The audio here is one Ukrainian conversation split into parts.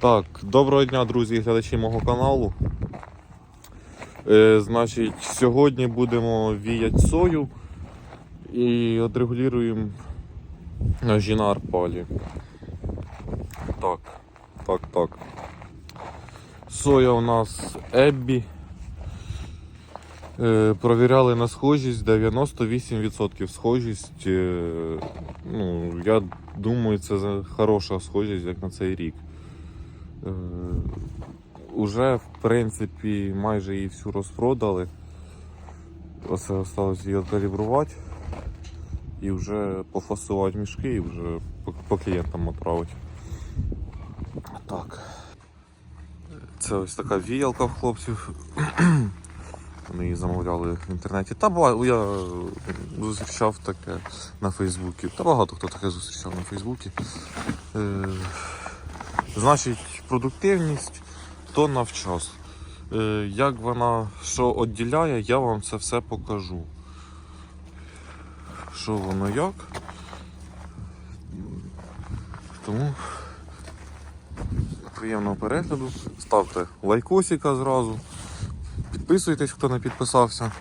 Так, доброго дня, друзі, і глядачі мого каналу. Е, значить, сьогодні будемо віяти сою і отрегулюємо ножі на арпалі. Так, так, так. Соя у нас Еббі. Е, Провіряли на схожість 98% схожість. е, Ну, я думаю, це хороша схожість, як на цей рік. Е, Уже, в принципі, майже її всю розпродали. Оце осталось її калібрувати і вже пофасувати мішки і вже по, клієнтам відправити. Так. Це ось така віялка в хлопців. Вони її замовляли в інтернеті. Та ба- я зустрічав таке на Фейсбуці. Та багато хто таке зустрічав на Фейсбуці. Значить, продуктивність тонна в час. Е, як вона що відділяє, я вам це все покажу. Що воно як. Тому приємного перегляду. Ставте лайкосика зразу. Підписуйтесь, хто не підписався.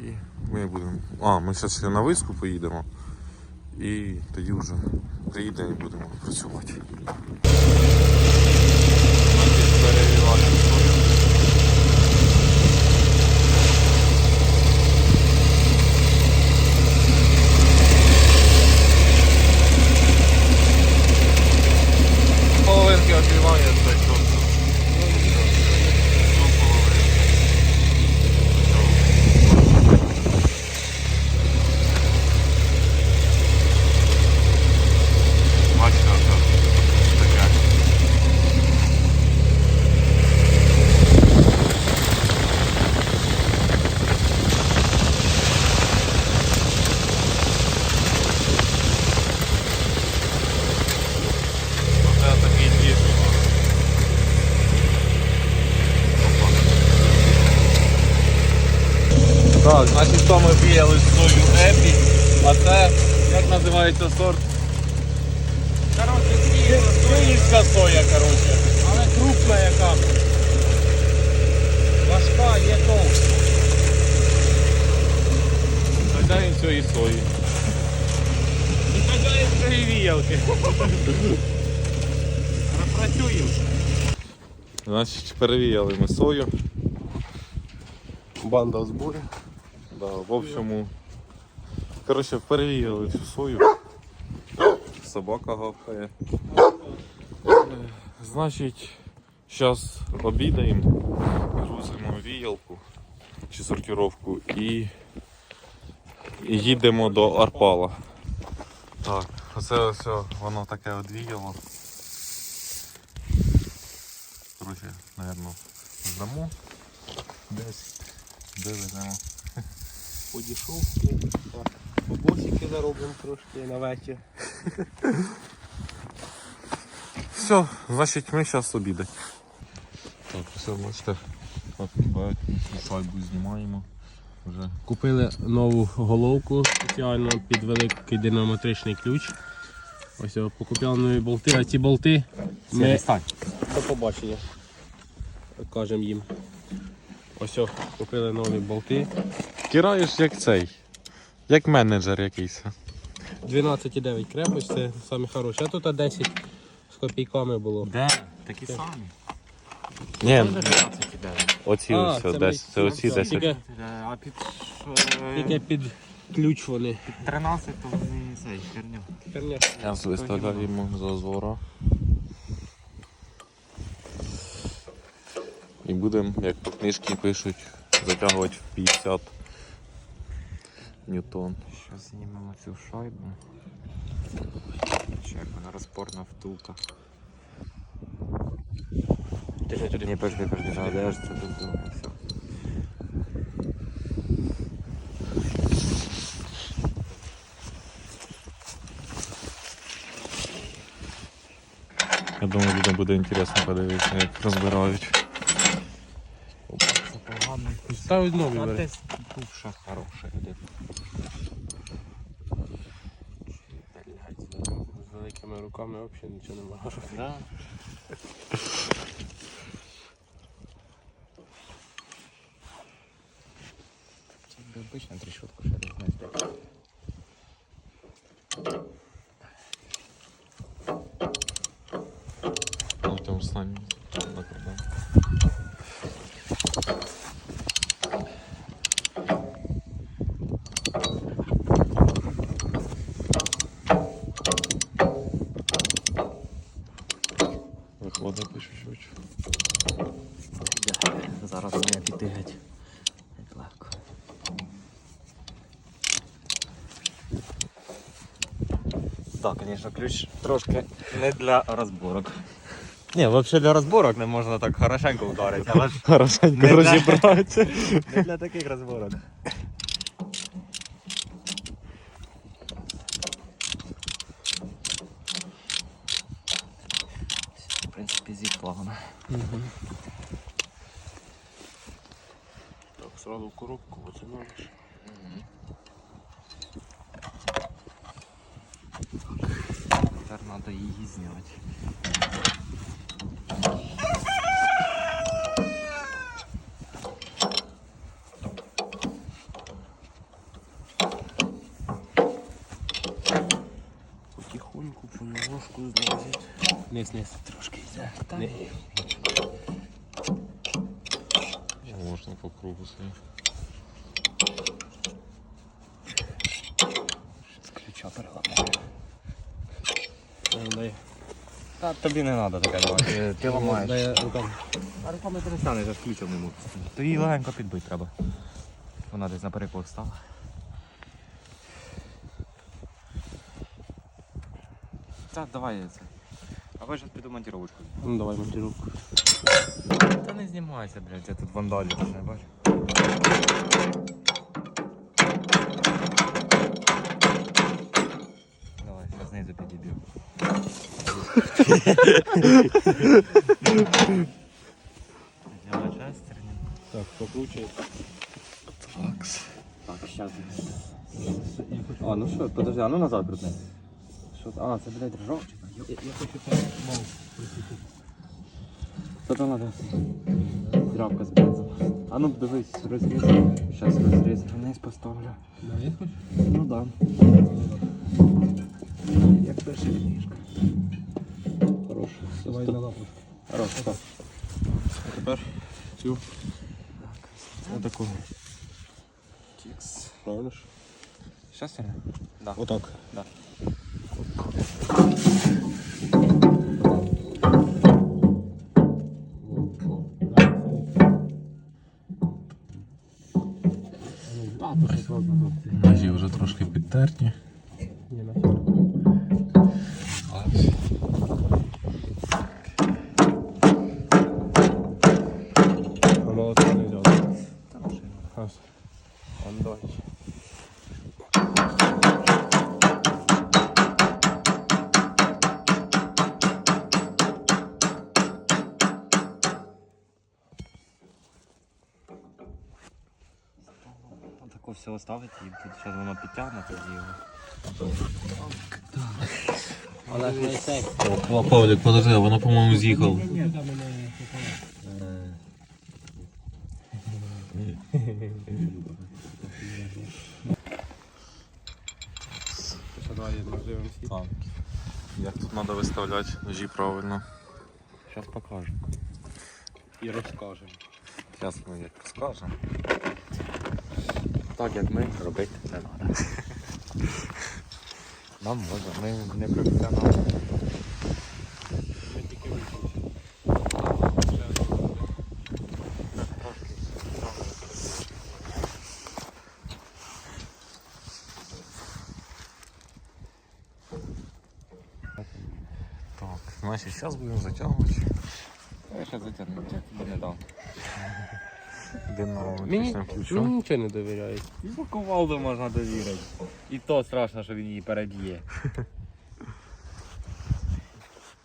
І ми будемо. А, ми зараз ще на виску поїдемо. І тоді вже приїдемо і будемо працювати. Половинки обіймає це чорт. Бачите, оце таке. Оце такий дійсно. Так, то сою Епі, а це як називається сорт? Короче, київ, Київська соя, коротше. але крупна яка. Важка, є товста. Хазяїн цієї сої. І хазяїн цієї віялки. Працюємо. Значить, перевіяли ми сою. Банда в зборі. Да, в общому. Коротше, перевіяли всю сою. Собака гавкає. Значить, зараз обідаємо, грузимо віялку чи сортировку і, їдемо до Арпала. Так, оце ось воно таке от віяло. Коротше, напевно, здамо. Десь вивеземо. Подійшов. Так. Бабосики заробимо трошки на вечір. Все, значить ми зараз обідати. Так, все, бачите, відкривають, шайбу знімаємо. Вже. Купили нову головку спеціально під великий динамотричний ключ. Ось о, покупили нові болти, а ці болти ми до побачення. Кажемо їм. Ось купили нові болти. Кираєш як цей, як менеджер якийсь. 12,9 крепость, це самі хороші. А тут 10 з копійками було. Де? Такі самі. Ні, 29. оці А, ось, це ми- це оці це 10. тільки- Е, А під е, Тільки під ключ вони. 13 то вони цей херню. Херня. Зараз виставляємо зазора. І будемо, як по книжці пишуть, затягувати в 50 ньютон. Зараз знімемо цю шайбу. Чи як вона розпорна втулка. Ні, пожди, пожди, а де ж це тут? Все. Я думаю, людям буде інтересно подивитися, як розбирають. Ставить нові А бери. десь бувша хороша. де. Блядь, з великим пальцями, руками взагалі нічого не можу. Да. Це якби обична трішутка, не знаю. Ну, там самі накладаємо. Виходить Так, звісно, ключ трошки не для розборок. Ні, взагалі для розборок не можна так хорошенько вдарити, але ж Хорошенько Не розібрати. не для таких розборок. В принципі, зіплавно. Так, сразу в коробку витягнеш. Тепер треба її зняти. Потихоньку, понемножку злазить. Низ, низ. Трошки йде. Не. Можна по кругу собі. З ключа переламаю. Дай. Та тобі не треба таке давати. Ти ламаєш. Дай руками. А руками ти не станеш, аж ключом не можеш. То її легенько підбити треба. Вона десь на перекос стала. Так, давай я це. А ви ж піду монтировочку. Ну давай монтировку. Та не знімайся, блядь, я тут вандалі ти не бачиш. Давай, я знизу підіб'ю. Взяла шестерню. Так, покручуй. Так, сейчас. А, ну що, подожди, а ну назад крутни. Що? А, це, блядь, ржавчина. Я, я хочу так мав. Та там надо. Драбка з бензом. А ну дивись, розріз. Щас розріз вниз поставлю. Навіть хочеш? Ну да. Як перша книжка. Хорош. Давай на лапу. Хорош, так. А тепер цю. Отаку. Тікс. Правильно ж? Щас я? Да. Отак. Да. А, то щось можна тут. Ножі вже трошки підтерті. Отако все оставити і тут зараз воно підтягне тоді його. Павлік, подожди, воно, по-моєму, з'їхало. Як тут треба виставляти ножі правильно? Зараз покажу. І розкажемо. Зараз ми як скажемо. Так як ми робити не треба. Нам можна, ми не професіонали. Так, значить, зараз будемо затягувати. Я зараз затягну, я тобі не дав. Мені, Динамометричним мені ключом. нічого не довіряють. Ну, кувалду можна довірити. І то страшно, що він її переб'є.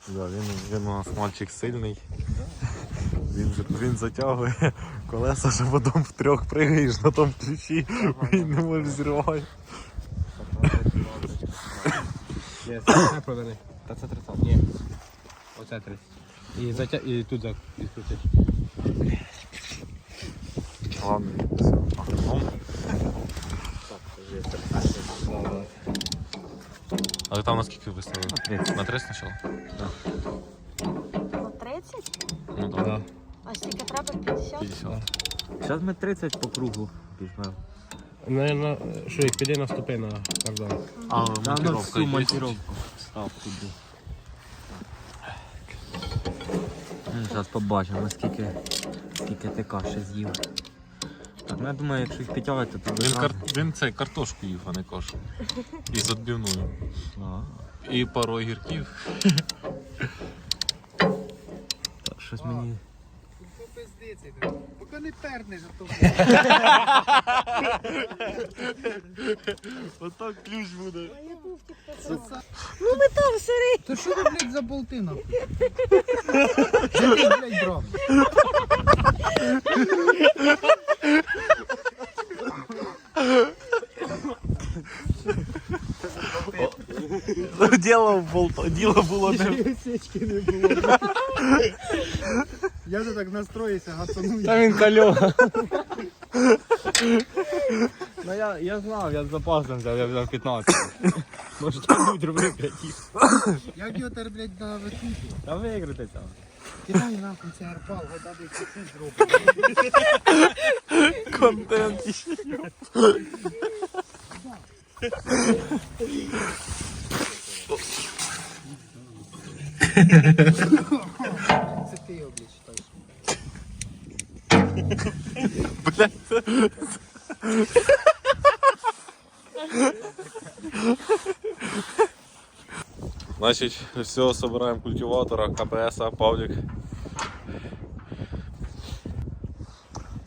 Да, він, він у нас мальчик сильний. Він, він затягує колеса, що потім втрьох пригаєш на тому ключі, він не може зірвати. Є. Та це 30. Ні. Оце 30. І, затя... і тут зак- все. Агроном. Але там наскільки виставили? На 30. На 3 спочатку? По 30? Ну так. Да. А скільки треба? 50? 50. Зараз ми 30 по кругу візьмемо. Наверно, що як піде наступи на кордон. А Та монтировка всю є? монтировку став туди. Зараз побачимо, скільки, скільки ти каші з'їв. Так, ну я думаю, якщо їх підтягувати, то Він, кар... він цей картошку їв, а не кошу. І з відбивною. А, І пару огірків. та щось мені. Поки не пернеш, а то Отак ключ буде. Ну ми там сири. То що ти, блядь, за болти нахуй? Що ти, блядь, брав? Діло було, діло було не. Сечки не було. Я же так настроївся, гацану. Та він кальо. Ну я, я знав, я з запасом взяв, я взяв 15. Може там будь робити. Як його тепер, блядь, на викрутку? Та виграти там. Кидай нахуй цей арпал, гадати, що ти зробив. Контент. Це ти його, блядь, читаєш. Значить, все, собираємо культиватора, КПС, Павлік.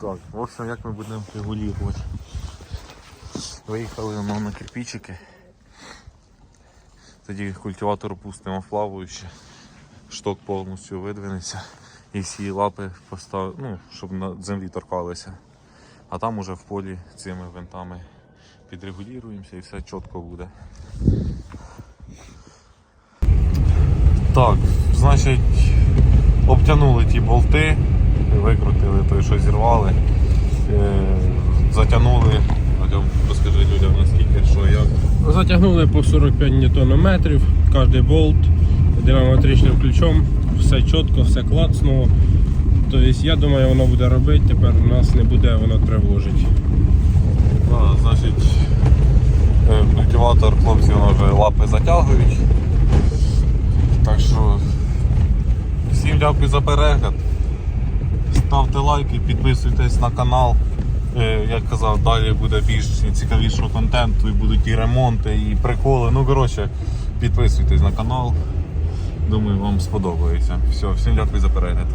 Так, в общем, як ми будемо регулювати. Виїхали ну, на кирпичики. Тоді культиватор пустимо в плаваюче, шток повністю видвинеться і всі лапи постав... ну, щоб на землі торкалися. А там уже в полі цими винтами підрегулюємося і все чітко буде. Так, значить, обтянули ті болти, викрутили той, що зірвали, е, затягнули. Розкажи людям наскільки, що як. Затягнули по 45 ньютонометрів, кожний болт динамометричним ключом, все чітко, все клацнуло. Тобто я думаю, воно буде робити, тепер у нас не буде воно тривожить. Значить, е, культиватор хлопці воно вже лапи затягують. Так що всім дякую за перегляд. Ставте лайки, підписуйтесь на канал. Е, Як казав, далі буде більш цікавішого контенту, і будуть і ремонти, і приколи. Ну, коротше, підписуйтесь на канал. Думаю, вам сподобається. Все, всім дякую за перегляд.